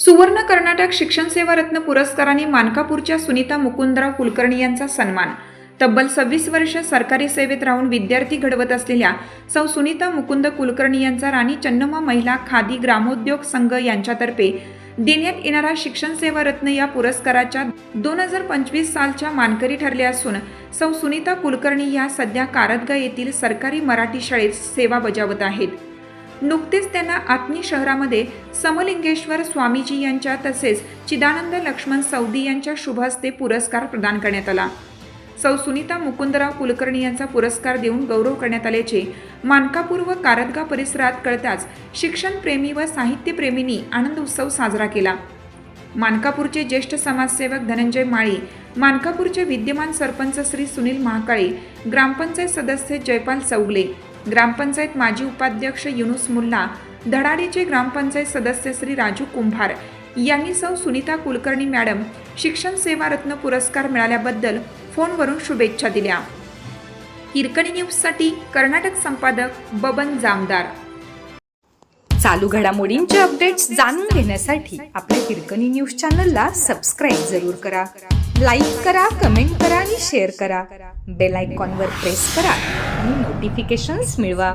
सुवर्ण कर्नाटक शिक्षण सेवा रत्न पुरस्काराने मानकापूरच्या सुनीता मुकुंदराव कुलकर्णी यांचा सन्मान. तब्बल सव्वीस वर्ष सरकारी सेवेत राहून विद्यार्थी घडवत असलेल्या सौ सुनीता मुकुंद कुलकर्णी यांचा राणी चन्नम्मा महिला खादी ग्रामोद्योग संघ यांच्यातर्फे देण्यात येणारा शिक्षण सेवा रत्न या पुरस्काराच्या दोन हजार पंचवीस सालच्या मानकरी ठरल्या असून सौ सुनीता कुलकर्णी या सध्या कारदगा येथील सरकारी मराठी शाळेत सेवा बजावत आहेत. नुकतेच त्यांना आत्मी शहरामध्ये समलिंगेश्वर स्वामीजी यांच्या तसेच चिदानंद लक्ष्मण सौदी यांच्या शुभ हस्ते पुरस्कार प्रदान करण्यात आला. सौ सुनीता मुकुंदराव कुलकर्णी यांचा पुरस्कार देऊन गौरव करण्यात आल्याचे मानकापूर व कारदगा परिसरात कळताच शिक्षणप्रेमी व साहित्यप्रेमींनी आनंद उत्सव साजरा केला. मानकापूरचे ज्येष्ठ समाजसेवक धनंजय माळी मानकापूरचे विद्यमान सरपंच श्री सुनील महाकाळे ग्रामपंचायत सदस्य जयपाल चौगले ग्रामपंचायत माजी उपाध्यक्ष युनुस मुल्ला धडाडीचे ग्रामपंचायत सदस्य श्री राजू कुंभार यांनी सौ सुनीता कुलकर्णी मॅडम शिक्षण सेवा रत्न पुरस्कार मिळाल्याबद्दल फोनवरून शुभेच्छा दिल्या. हिरकणी न्यूजसाठी कर्नाटक संपादक बबन जामदार. चालू घडामोडींचे अपडेट्स जाणून घेण्यासाठी आपल्या हिरकणी न्यूज चॅनलला सबस्क्राईब जरूर करा. लाईक करा कमेंट करा आणि शेअर करा. बेल आयकॉनवर प्रेस करा आणि नोटिफिकेशन्स मिळवा.